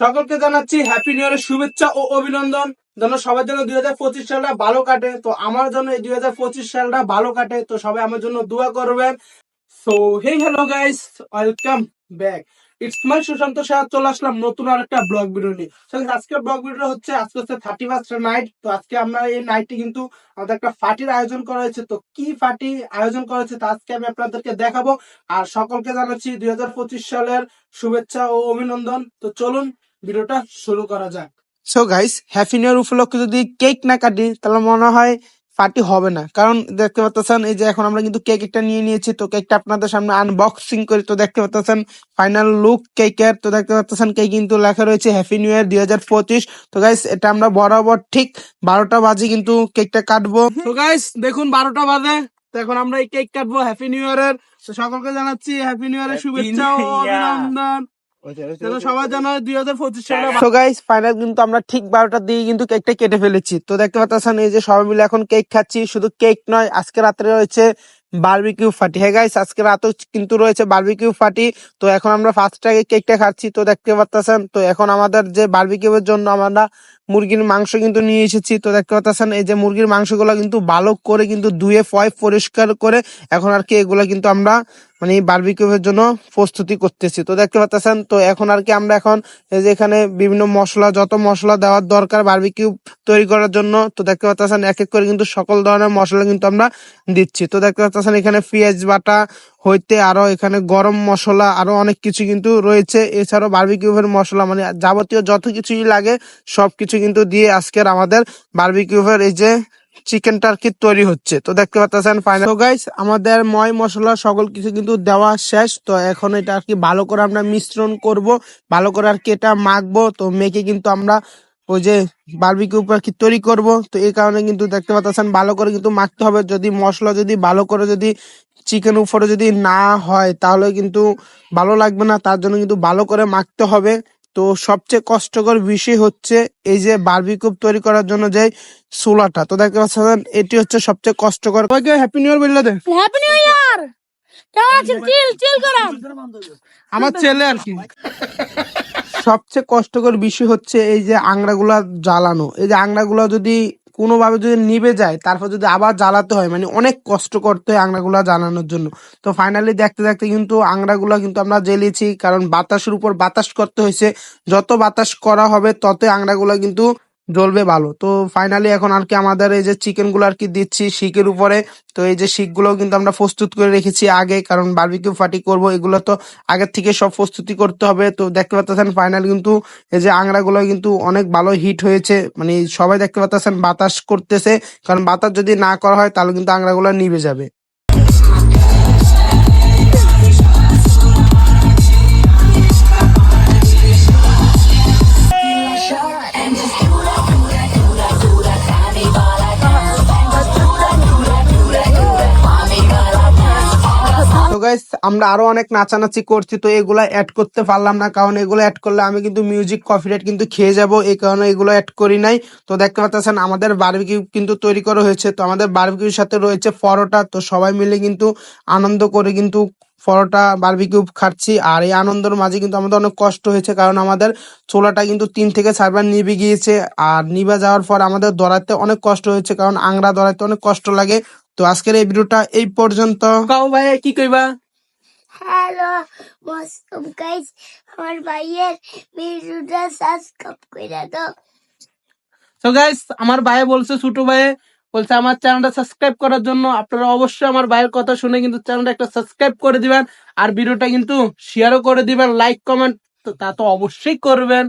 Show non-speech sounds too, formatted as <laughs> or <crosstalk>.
সকলকে জানাচ্ছি happy new ইয়ারের শুভেচ্ছা ও অভিনন্দন। যেন সবার জন্য দুই হাজার পঁচিশ সালটা ভালো কাটে, তো আমার জন্য এই দুই হাজার পঁচিশ সালটা ভালো কাটে, তো সবাই আমার জন্য দোয়া করবেন। So hey hello guys welcome back it's my Sushant Saha চলে আসলাম নতুন আর একটা ব্লগ ভিডিও নিয়ে। আজকের ব্লগ ভিডিও হচ্ছে, আজকে হচ্ছে থার্টি ফার্স্ট নাইট তো আজকে আমরা এই নাইটে কিন্তু আমাদের একটা ফাটির আয়োজন করা হয়েছে। তো কি ফাটি আয়োজন করা হয়েছে তা আজকে আমি আপনাদেরকে দেখাবো। আর সকলকে জানাচ্ছি দুই হাজার পঁচিশ সালের শুভেচ্ছা ও অভিনন্দন। তো চলুন ভিডিওটা শুরু করা যাক। So guys happy new year উপলক্ষে যদি কেক না কাটি তাহলে মনে হয় পার্টি হবে না। কারণ দেখতে পাচ্ছেন এই যে এখন আমরা কিন্তু কেক একটা নিয়ে নিয়েছি তো কেকটা আপনাদের সামনে আনবক্সিং করি। তো দেখতে পাচ্ছেন ফাইনাল লুক কেকের তো দেখতে পাচ্ছেন কেক কিন্তু লেখা রয়েছে হ্যাপি নিউ ইয়ার দুই হাজার পঁচিশ। তো গাইস এটা আমরা বরাবর ঠিক বারোটা বাজে কিন্তু কেকটা কাটবো। <laughs> তো গাইস দেখুন বারোটা বাজে তো এখন আমরা এই কেক কাটবো হ্যাপি নিউ ইয়ারের সকলকে জানাচ্ছি হ্যাপি নিউ ইয়ারের শুভেচ্ছা ও অভিনন্দন। কিন্তু আমরা ঠিক বারোটার দিকে কিন্তু কেকটা কেটে ফেলেছি। তো দেখতে পাচ্ছেন এই যে সবাই মিলে এখন কেক খাচ্ছি শুধু কেক নয় আজকে রাত্রে রয়েছে বারবিকিউ ফাটি হ্যাঁ গাইস আজকে রাতেও কিন্তু রয়েছে বারবিকিউ ফাটি তো এখন আমরা ফার্স্ট আগে কেকটা খাচ্ছি তো দেখতে পাচ্ছেন তো এখন আমাদের যে বারবিকিউ এর জন্য আমরা মুরগির মাংস কিন্তু নিয়ে এসেছি। তো দেখতে পাচ্ছেন, এই যে মুরগির মাংসগুলো কিন্তু ভালো করে কিন্তু ধুয়ে, ফয়, পরিষ্কার করে এখন আর কি এগুলো কিন্তু আমরা মানে বারবিকিউ এর জন্য প্রস্তুতি করতেছি। তো দেখতে পাচ্ছেন, তো এখন আর কি আমরা এখন এই যে এখানে বিভিন্ন মশলা, যত মশলা দেওয়ার দরকার বারবিকিউ তৈরি করার জন্য, তো দেখতে পাচ্ছেন, এক এক করে কিন্তু সকল ধরনের মশলা কিন্তু আমরা দিচ্ছি। তো দেখতে পাচ্ছেন, এখানে পেঁয়াজ বাটা হইতে আরও এখানে গরম মশলা আরও অনেক কিছু কিন্তু রয়েছে। এছাড়াও বার্বিকিউভের মশলা মানে যাবতীয় যত কিছুই লাগে সব কিছু কিন্তু দিয়ে আজকের আমাদের বারবিকিউভের এই যে চিকেনটা আর কি তৈরি হচ্ছে। তো দেখতে পাচ্ছেন ফাইনাল গাইস আমাদের ময় মশলা সকল কিছু কিন্তু দেওয়া শেষ। তো এখন এটা আর কি ভালো করে আমরা মিশ্রণ করব, ভালো করে আর কি এটা মাখবো। তো মেখে কিন্তু আমরা ওই যে বারবিকিউ কি তৈরি করব। তো এই কারণে কিন্তু দেখতে পাচ্ছেন ভালো করে কিন্তু মাখতে হবে। যদি মশলা যদি ভালো করে যদি চিকেন উপরে যদি না হয় তাহলে কিন্তু ভালো লাগবে না। তার জন্য কিন্তু ভালো করে মাখতে হবে। তো সবচেয়ে কষ্টকর বিষয় হচ্ছে এই যে বারবিকিউ তৈরি করার জন্য যে সোলাটা তো দেখতে পাচ্ছেন এটি হচ্ছে সবচেয়ে কষ্টকর। হ্যাপি নিউ ইয়ার বললে দে। হ্যাপি নিউ ইয়ার কেমন আছেন? চিল চিল করাম আমার ছেলে আর কি। সবচেয়ে কষ্টকর বিষয় হচ্ছে এই যে আংড়াগুলা জ্বালানো। এই যে আংড়াগুলা যদি কোনোভাবে যদি নিবে যায়, তারপর যদি আবার জ্বালাতে হয় মানে অনেক কষ্ট করতে হয় আংড়াগুলা জ্বালানোর জন্য। তো ফাইনালি দেখতে দেখতে কিন্তু আংড়াগুলা কিন্তু আমরা জ্বেলেছি, কারণ বাতাসের উপর বাতাস করতে হয়েছে। যত বাতাস করা হবে, ততই আংড়াগুলা কিন্তু জ্বলবে ভালো। তো ফাইনালি এখন আর কি আমাদের এই যে চিকেনগুলো আর কি দিচ্ছি শিকের উপরে। তো এই যে শিকগুলো কিন্তু আমরা প্রস্তুত করে রেখেছি আগে, কারণ বারবিকিউ ফাটি করব, এগুলো তো আগের থেকে সব প্রস্তুতি করতে হবে। তো দেখতে পাচ্ছেন ফাইনাল কিন্তু এই যে আংড়া গুলো কিন্তু অনেক ভালো হিট হয়েছে। মানে সবাই দেখতে পাচ্ছেন বাতাস করতেছে। কারণ বাতাস যদি না করা হয়, তাহলে কিন্তু আংড়া গুলো নিভে যাবে। গাইস আমরা আরও অনেক নাচানাচি করছি, তো এগুলো অ্যাড করতে পারলাম না, কারণ এগুলো অ্যাড করলে আমি কিন্তু মিউজিক কপিরাইট কিন্তু খেয়ে যাব, এই কারণে এগুলো অ্যাড করি নাই। তো দেখতে পাচ্ছেন, আমাদের বারবিকিউ কিন্তু তৈরি করা হয়েছে, তো আমাদের বারবিকিউর সাথে রয়েছে পরোটা, তো সবাই মিলে কিন্তু আনন্দ করে কিন্তু পরোটা বারবিকিউ খাচ্ছি, আর এই আনন্দের মাঝে কিন্তু আমাদের অনেক কষ্ট হয়েছে, কারণ আমাদের চোলাটা কিন্তু তিন থেকে চারবার নিভে গিয়েছে, আর নিভে যাওয়ার পর আমাদের দৌড়াতে অনেক কষ্ট হয়েছে, কারণ আংরা দৌড়াতে অনেক কষ্ট লাগে তো আজকের এই ভিডিওটা এই পর্যন্ত। কাউ ভাই কি কইবা? হ্যালো মস্তম গাইস আমার ভাইয়ের ভিডিওটা সাবস্ক্রাইব করে দাও। তো গাইস আমার ভাই বলছে ছোট ভাই বলছে আমার চ্যানেলটা সাবস্ক্রাইব করার জন্য আপনারা অবশ্যই আমার ভাইয়ের কথা শুনে কিন্তু চ্যানেলটা একটা সাবস্ক্রাইব করে দিবেন। আর ভিডিওটা কিন্তু শেয়ারও করে দিবেন লাইক কমেন্ট তা তো অবশ্যই করবেন।